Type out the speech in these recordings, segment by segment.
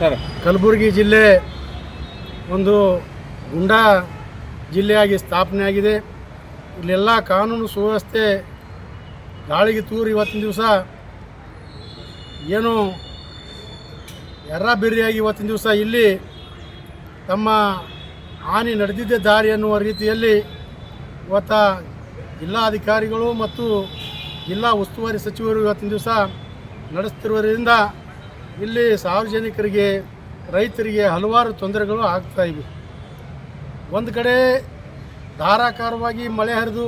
ಕಲಬುರಗಿ ಜಿಲ್ಲೆ ಒಂದು ಗುಂಡಾ ಜಿಲ್ಲೆಯಾಗಿ ಸ್ಥಾಪನೆ ಆಗಿದೆ. ಇಲ್ಲೆಲ್ಲ ಕಾನೂನು ಸುವ್ಯವಸ್ಥೆ ಗಾಳಿಗೆ ತೂರಿ ಇವತ್ತಿನ ದಿವಸ. ಏನು ಎರ್ರಾಬಿರ್ರಿಯಾಗಿ ಇವತ್ತಿನ ದಿವಸ ಇಲ್ಲಿ ತಮ್ಮ ಹಾನಿ ನಡೆದಿದ್ದ ದಾರಿ ಅನ್ನುವ ರೀತಿಯಲ್ಲಿ ಇವತ್ತ ಜಿಲ್ಲಾಧಿಕಾರಿಗಳು ಮತ್ತು ಜಿಲ್ಲಾ ಉಸ್ತುವಾರಿ ಸಚಿವರು ಇವತ್ತಿನ ದಿವಸ ನಡೆಸ್ತಿರುವುದರಿಂದ ಇಲ್ಲಿ ಸಾರ್ವಜನಿಕರಿಗೆ, ರೈತರಿಗೆ ಹಲವಾರು ತೊಂದರೆಗಳು ಆಗ್ತಾ ಇವೆ. ಒಂದು ಕಡೆ ಧಾರಾಕಾರವಾಗಿ ಮಳೆ ಹರಿದು,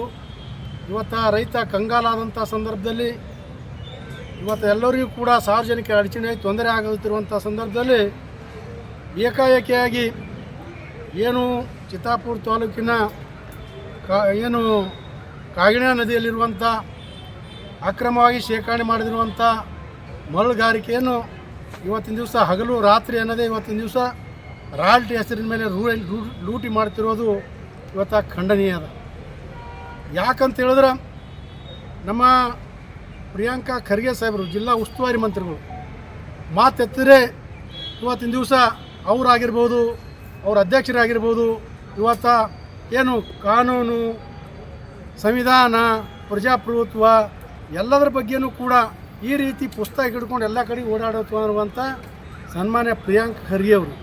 ಇವತ್ತ ರೈತ ಕಂಗಾಲಾದಂಥ ಸಂದರ್ಭದಲ್ಲಿ, ಇವತ್ತು ಎಲ್ಲರಿಗೂ ಕೂಡ ಸಾರ್ವಜನಿಕ ಅಡಚಣೆ, ತೊಂದರೆ ಆಗುತ್ತಿರುವಂಥ ಸಂದರ್ಭದಲ್ಲಿ ಏಕಾಏಕಿಯಾಗಿ ಏನು ಚಿತ್ತಾಪುರ ತಾಲೂಕಿನ ಕಾ, ಏನು ಕಾಗಿಣ ನದಿಯಲ್ಲಿರುವಂಥ ಅಕ್ರಮವಾಗಿ ಶೇಖರಣೆ ಮಾಡಿದಿರುವಂಥ ಮರಳುಗಾರಿಕೆಯನ್ನು ಇವತ್ತಿನ ದಿವಸ ಹಗಲು ರಾತ್ರಿ ಅನ್ನೋದೇ ಇವತ್ತಿನ ದಿವಸ ರಾಯಲ್ಟಿ ಹೆಸರಿನ ಮೇಲೆ ರೂಲ್ ಲೂಟಿ ಮಾಡ್ತಿರೋದು ಇವತ್ತು ಖಂಡನೀಯ ಅದ. ಯಾಕಂತ ಹೇಳಿದ್ರೆ ನಮ್ಮ ಪ್ರಿಯಾಂಕಾ ಖರ್ಗೆ ಸಾಹೇಬರು, ಜಿಲ್ಲಾ ಉಸ್ತುವಾರಿ ಮಂತ್ರಿಗಳು, ಮಾತೆತ್ತಿದ್ರೆ ಇವತ್ತಿನ ದಿವಸ ಅವರಾಗಿರ್ಬೋದು, ಅವ್ರ ಅಧ್ಯಕ್ಷರಾಗಿರ್ಬೋದು, ಇವತ್ತ ಏನು ಕಾನೂನು, ಸಂವಿಧಾನ, ಪ್ರಜಾಪ್ರಭುತ್ವ ಎಲ್ಲದರ ಬಗ್ಗೆನೂ ಕೂಡ ಈ ರೀತಿ ಪುಸ್ತಕ ಹಿಡ್ಕೊಂಡು ಎಲ್ಲ ಕಡೆ ಓಡಾಡೋದು ಅನ್ನುವಂಥ ಸನ್ಮಾನ್ಯ ಪ್ರಿಯಾಂಕ್ ಖರ್ಗೆ ಅವರು.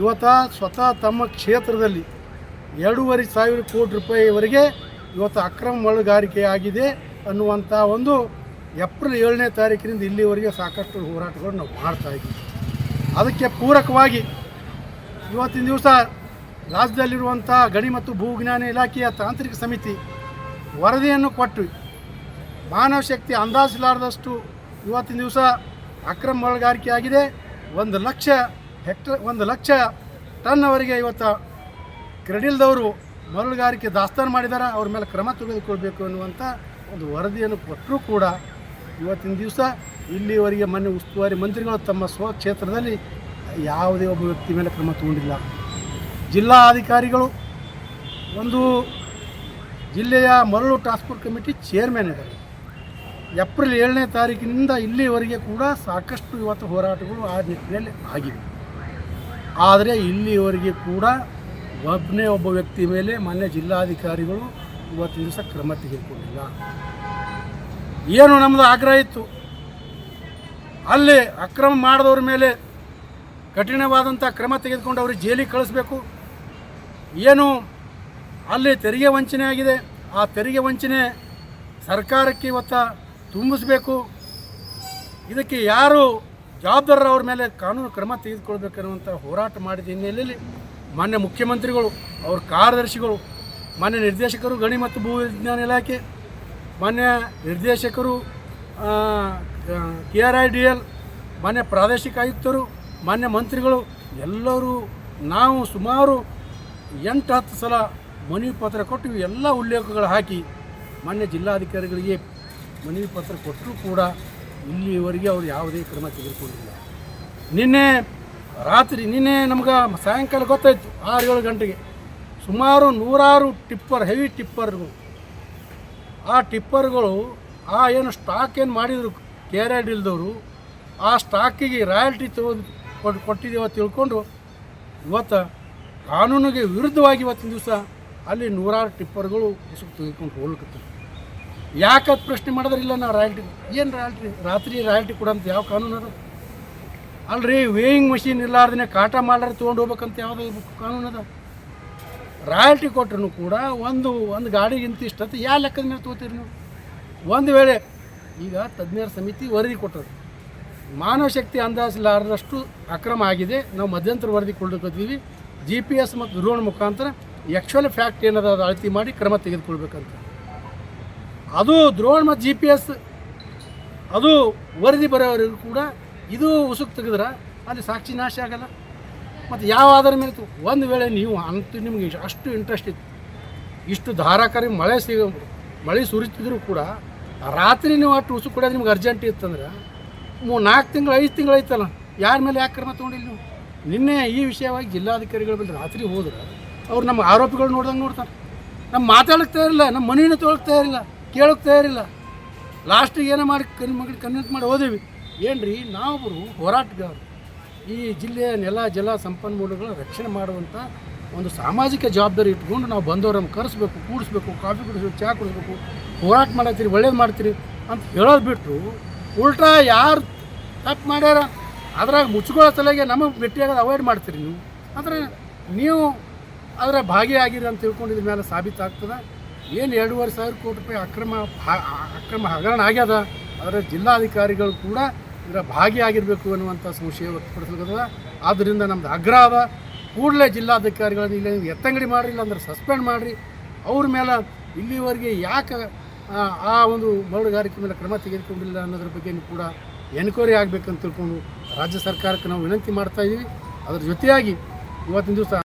ಇವತ್ತ ಸ್ವತಃ ತಮ್ಮ ಕ್ಷೇತ್ರದಲ್ಲಿ ಎರಡೂವರೆ ಸಾವಿರ ಕೋಟಿ ರೂಪಾಯಿವರೆಗೆ ಇವತ್ತು ಅಕ್ರಮ ಮಳುಗಾರಿಕೆ ಆಗಿದೆ ಅನ್ನುವಂಥ ಒಂದು ಏಪ್ರಿಲ್ ಏಳನೇ ತಾರೀಕಿನಿಂದ ಇಲ್ಲಿವರೆಗೆ ಸಾಕಷ್ಟು ಹೋರಾಟಗಳು ನಾವು ಮಾಡ್ತಾ ಇದ್ದೀವಿ. ಅದಕ್ಕೆ ಪೂರಕವಾಗಿ ಇವತ್ತಿನ ದಿವಸ ರಾಜ್ಯದಲ್ಲಿರುವಂಥ ಗಣಿ ಮತ್ತು ಭೂವಿಜ್ಞಾನ ಇಲಾಖೆಯ ತಾಂತ್ರಿಕ ಸಮಿತಿ ವರದಿಯನ್ನು ಕೊಟ್ಟು ಮಾನವ ಶಕ್ತಿ ಅಂದಾಜಿಲಾರದಷ್ಟು ಇವತ್ತಿನ ದಿವಸ ಅಕ್ರಮ ಮರಳುಗಾರಿಕೆ ಆಗಿದೆ. ಒಂದು ಲಕ್ಷ ಹೆಕ್ಟರ್, ಒಂದು ಲಕ್ಷ ಟನ್ನವರೆಗೆ ಇವತ್ತು ಕ್ರೆಡಿಲ್ದವರು ಮರಳುಗಾರಿಕೆ ದಾಸ್ತಾನು ಮಾಡಿದ್ದಾರೆ. ಅವ್ರ ಮೇಲೆ ಕ್ರಮ ತೆಗೆದುಕೊಳ್ಬೇಕು ಅನ್ನುವಂಥ ಒಂದು ವರದಿಯನ್ನು ಕೊಟ್ಟರೂ ಕೂಡ ಇವತ್ತಿನ ದಿವಸ ಇಲ್ಲಿವರೆಗೆ ಮೊನ್ನೆ ಉಸ್ತುವಾರಿ ಮಂತ್ರಿಗಳು ತಮ್ಮ ಸ್ವಕ್ಷೇತ್ರದಲ್ಲಿ ಯಾವುದೇ ಒಬ್ಬ ವ್ಯಕ್ತಿ ಮೇಲೆ ಕ್ರಮ ತಗೊಂಡಿಲ್ಲ. ಜಿಲ್ಲಾ ಅಧಿಕಾರಿಗಳು ಒಂದು ಜಿಲ್ಲೆಯ ಮರಳು ಟ್ರಾನ್ಸ್ಪೋರ್ಟ್ ಕಮಿಟಿ ಚೇರ್ಮನ್ ಇದ್ದಾರೆ. ಏಪ್ರಿಲ್ ಏಳನೇ ತಾರೀಕಿನಿಂದ ಇಲ್ಲಿವರೆಗೆ ಕೂಡ ಸಾಕಷ್ಟು ಇವತ್ತು ಹೋರಾಟಗಳು ಆ ನಿಟ್ಟಿನಲ್ಲಿ ಆಗಿವೆ. ಆದರೆ ಇಲ್ಲಿವರೆಗೆ ಕೂಡ ಒಬ್ಬನೇ ಒಬ್ಬ ವ್ಯಕ್ತಿ ಮೇಲೆ ಮಾನ್ಯ ಜಿಲ್ಲಾಧಿಕಾರಿಗಳು ಇವತ್ತಿನ ದಿವಸ ಕ್ರಮ ತೆಗೆದುಕೊಂಡಿಲ್ಲ. ಏನು ನಮ್ಮದು ಆಗ್ರಹ ಇತ್ತು? ಅಲ್ಲಿ ಅಕ್ರಮ ಮಾಡಿದವ್ರ ಮೇಲೆ ಕಠಿಣವಾದಂಥ ಕ್ರಮ ತೆಗೆದುಕೊಂಡು ಅವ್ರಿಗೆ ಜೈಲಿಗೆ ಕಳಿಸ್ಬೇಕು. ಏನು ಅಲ್ಲಿ ತೆರಿಗೆ ವಂಚನೆ ಆಗಿದೆ. ಆ ತೆರಿಗೆ ವಂಚನೆ ಸರ್ಕಾರಕ್ಕೆ ಇವತ್ತ ತುಂಬಿಸ್ಬೇಕು. ಇದಕ್ಕೆ ಯಾರು ಜವಾಬ್ದಾರರು ಅವ್ರ ಮೇಲೆ ಕಾನೂನು ಕ್ರಮ ತೆಗೆದುಕೊಳ್ಬೇಕನ್ನುವಂಥ ಹೋರಾಟ ಮಾಡಿದ ಹಿನ್ನೆಲೆಯಲ್ಲಿ ಮಾನ್ಯ ಮುಖ್ಯಮಂತ್ರಿಗಳು, ಅವ್ರ ಕಾರ್ಯದರ್ಶಿಗಳು, ಮಾನ್ಯ ನಿರ್ದೇಶಕರು, ಗಣಿ ಮತ್ತು ಭೂ ವಿಜ್ಞಾನ ಇಲಾಖೆ, ಮಾನ್ಯ ನಿರ್ದೇಶಕರು K R I D L, ಮಾನ್ಯ ಪ್ರಾದೇಶಿಕ ಆಯುಕ್ತರು, ಮಾನ್ಯ ಮಂತ್ರಿಗಳು, ಎಲ್ಲರೂ ನಾವು ಸುಮಾರು ಎಂಟು ಹತ್ತು ಸಲ ಮನವಿ ಪತ್ರ ಕೊಟ್ಟು ಎಲ್ಲ ಉಲ್ಲೇಖಗಳು ಹಾಕಿ ಮಾನ್ಯ ಜಿಲ್ಲಾಧಿಕಾರಿಗಳಿಗೆ ಮನವಿ ಪತ್ರ ಕೊಟ್ಟರೂ ಕೂಡ ಇಲ್ಲಿವರೆಗೆ ಅವರು ಯಾವುದೇ ಕ್ರಮ ತೆಗೆದುಕೊಂಡಿಲ್ಲ. ನಿನ್ನೆ ರಾತ್ರಿ, ನಿನ್ನೆ ನಮ್ಗೆ ಸಾಯಂಕಾಲ ಗೊತ್ತಾಯಿತು, ಆರು ಏಳು ಗಂಟೆಗೆ. ಸುಮಾರು ನೂರಾರು ಟಿಪ್ಪರ್, ಹೆವಿ ಟಿಪ್ಪರ್ಗಳು. ಆ ಟಿಪ್ಪರ್ಗಳು, ಆ ಏನು ಸ್ಟಾಕ್ ಏನು ಮಾಡಿದರು ಕೆ ಆರ್ ಐ ಡಿಲ್ದವರು ಆ ಸ್ಟಾಕಿಗೆ ರಾಯಲ್ಟಿ ತಗೊಂಡು ಕೊಟ್ಟು ಕೊಟ್ಟಿದ್ದೇವೆ ತಿಳ್ಕೊಂಡು, ಇವತ್ತು ಕಾನೂನಿಗೆ ವಿರುದ್ಧವಾಗಿ ಇವತ್ತಿನ ದಿವಸ ಅಲ್ಲಿ ನೂರಾರು ಟಿಪ್ಪರ್ಗಳು ಹೊಸಕ್ಕೆ ತೆಗೆದುಕೊಂಡು ಹೋಗ್ಲಿಕ್ಕೆ ಯಾಕತ್ ಪ್ರಶ್ನೆ ಮಾಡಿದ್ರೆ ಇಲ್ಲ ನಾವು ರಾಯಲ್ಟಿ? ಏನು ರಾಯಲ್ಟಿ? ರಾತ್ರಿ ರಾಯಲ್ಟಿ ಕೊಡಂತ ಯಾವ ಕಾನೂನು ಅದ? ಅಲ್ರಿ ವೇಯಿಂಗ್ ಮಷೀನ್ ಇಲ್ಲಾರ್ದೇ ಕಾಟ ಮಾಡ್ರೆ ತೊಗೊಂಡು ಹೋಗ್ಬೇಕಂತ ಯಾವುದೋ ಕಾನೂನು ಅದ? ರಾಯಲ್ಟಿ ಕೊಟ್ಟರು ಕೂಡ ಒಂದು ಒಂದು ಗಾಡಿಗಿಂತ ಇಷ್ಟತ್ತು ಯಾವ ಲೆಕ್ಕದ ಮೇಲೆ ತೊಗೋತೀರಿ ನೀವು? ಒಂದು ವೇಳೆ ಈಗ ತಜ್ಞರ ಸಮಿತಿ ವರದಿ ಕೊಟ್ಟರು. ಮಾನವ ಶಕ್ತಿ ಅಂದಾಜಿಲಾರದಷ್ಟು ಅಕ್ರಮ ಆಗಿದೆ. ನಾವು ಮಧ್ಯಂತರ ವರದಿ ಕೊಳ್ಳಿದ್ದೀವಿ ಜಿ ಪಿ ಎಸ್ ಮತ್ತು ಡ್ರೋನ್ ಮುಖಾಂತರ ಆ್ಯಕ್ಚುಯಲ್ ಫ್ಯಾಕ್ಟ್ ಏನದ ಅಳತಿ ಮಾಡಿ ಕ್ರಮ ತೆಗೆದುಕೊಳ್ಬೇಕಂತ. ಅದು ದ್ರೋಣ ಮತ್ತು ಜಿ ಪಿ ಎಸ್ ಅದು ವರದಿ ಬರೋವರೆಗೂ ಕೂಡ ಇದು ಉಸುಕ್ ತೆಗೆದ್ರೆ ಅಲ್ಲಿ ಸಾಕ್ಷಿ ನಾಶ ಆಗಲ್ಲ. ಮತ್ತು ಯಾವ ಆಧಾರ ಮೇಲೆ ಒಂದು ವೇಳೆ ನೀವು ಅಂತೂ ನಿಮಗೆ ಅಷ್ಟು ಇಂಟ್ರೆಸ್ಟ್ ಇತ್ತು. ಇಷ್ಟು ಧಾರಾಕಾರಿ ಮಳೆ ಸಿಗ ಮಳೆ ಸುರಿತಿದ್ರು ಕೂಡ ರಾತ್ರಿ ನೀವು ಅಷ್ಟು ಉಸು ಕೂಡ ನಿಮ್ಗೆ ಅರ್ಜೆಂಟ್ ಇತ್ತಂದ್ರೆ ಮೂ, ನಾಲ್ಕು ತಿಂಗಳು, ಐದು ತಿಂಗಳು ಐತಲ್ಲ. ಯಾರ ಮೇಲೆ ಯಾಕೆ ಕ್ರಮ ತೊಗೊಂಡಿಲ್ಲ ನೀವು? ನಿನ್ನೆ ಈ ವಿಷಯವಾಗಿ ಜಿಲ್ಲಾಧಿಕಾರಿಗಳ ಮೇಲೆ ರಾತ್ರಿ ಹೋದ್ರೆ ಅವ್ರು ನಮ್ಮ ಆರೋಪಿಗಳು ನೋಡ್ದಂಗೆ ನೋಡ್ತಾರೆ. ನಮ್ಮ ಮಾತಾಡಕ್ಕೆ ತಯಾರಿಲ್ಲ ನಮ್ಮ ಮನೆಯನ್ನು ತೊಗೊಳಕ್ಕೆ ತಯಾರಿಲ್ಲ. ಕೇಳೋಕ್ಕೆ ತಯಾರಿಲ್ಲ ಲಾಸ್ಟಿಗೆ ಏನೋ ಮಾಡಿ ಕನ್ ಮಗಳು ಕನ್ವಿನ್ಸ್ ಮಾಡಿ ಹೋದೇವಿ. ಏನು ರೀ ನಾವೊಬ್ಬರು ಹೋರಾಟಗಾರರು ಈ ಜಿಲ್ಲೆಯ ನೆಲ, ಜಲ ಸಂಪನ್ಮೂಲಗಳ ರಕ್ಷಣೆ ಮಾಡುವಂಥ ಒಂದು ಸಾಮಾಜಿಕ ಜವಾಬ್ದಾರಿ ಇಟ್ಕೊಂಡು ನಾವು ಬಂದವರನ್ನು ಕರೆಸ್ಬೇಕು, ಕೂಡಿಸ್ಬೇಕು, ಕಾಫಿ ಕುಡಿಸ್ಬೇಕು ಚಹಾ ಕುಡಿಸ್ಬೇಕು, ಹೋರಾಟ ಮಾಡತ್ತೀರಿ, ಒಳ್ಳೇದು ಮಾಡ್ತೀರಿ ಅಂತ ಹೇಳೋದು ಬಿಟ್ಟು ಉಲ್ಟಾ ಯಾರು ತಪ್ಪು ಮಾಡ್ಯಾರ? ಅದ್ರಾಗ ಮುಚ್ಕೊಳ್ಳೋ ತಲೆಗೆ ನಮಗೆ ಭೇಟಿಯಾಗೋದು ಅವಾಯ್ಡ್ ಮಾಡ್ತೀರಿ ನೀವು. ಆದರೆ ನೀವು ಅದರ ಭಾಗಿಯಾಗಿರಿ ಅಂತ ತಿಳ್ಕೊಂಡಿದ್ರ ಮೇಲೆ ಸಾಬೀತಾಗ್ತದೆ? ಏನು ಎರಡೂವರೆ ಸಾವಿರ ಕೋಟಿ ರೂಪಾಯಿ ಅಕ್ರಮ ಅಕ್ರಮ ಹಗರಣ ಆಗ್ಯದ ಅದರ ಜಿಲ್ಲಾಧಿಕಾರಿಗಳು ಕೂಡ ಇದರ ಭಾಗಿಯಾಗಿರಬೇಕು ಅನ್ನುವಂಥ ಸಂಶಯ ವ್ಯಕ್ತಪಡಿಸಲ್ಕತ್ತದ ಆದ್ದರಿಂದ ನಮ್ಮದು ಆಗ್ರಹ ಅದ. ಕೂಡಲೇ ಜಿಲ್ಲಾಧಿಕಾರಿಗಳನ್ನ ಇಲ್ಲಿ ಎತ್ತಂಗಡಿ ಮಾಡಿರಿ ಇಲ್ಲಾಂದ್ರೆ ಸಸ್ಪೆಂಡ್ ಮಾಡಿರಿ. ಅವ್ರ ಮೇಲೆ ಇಲ್ಲಿವರೆಗೆ ಯಾಕೆ ಆ, ಒಂದು ಮರಳುಗಾರಿಕೆ ಮೇಲೆ ಕ್ರಮ ತೆಗೆದುಕೊಂಡಿಲ್ಲ ಅನ್ನೋದ್ರ ಬಗ್ಗೆ ಕೂಡ ಎನ್ಕ್ವೈರಿ ಆಗಬೇಕಂತ ತಿಳ್ಕೊಂಡು ರಾಜ್ಯ ಸರ್ಕಾರಕ್ಕೆ ನಾವು ವಿನಂತಿ ಮಾಡ್ತಾ ಇದ್ದೀವಿ ಅದರ ಜೊತೆಯಾಗಿ ಇವತ್ತಿನ ದಿವಸ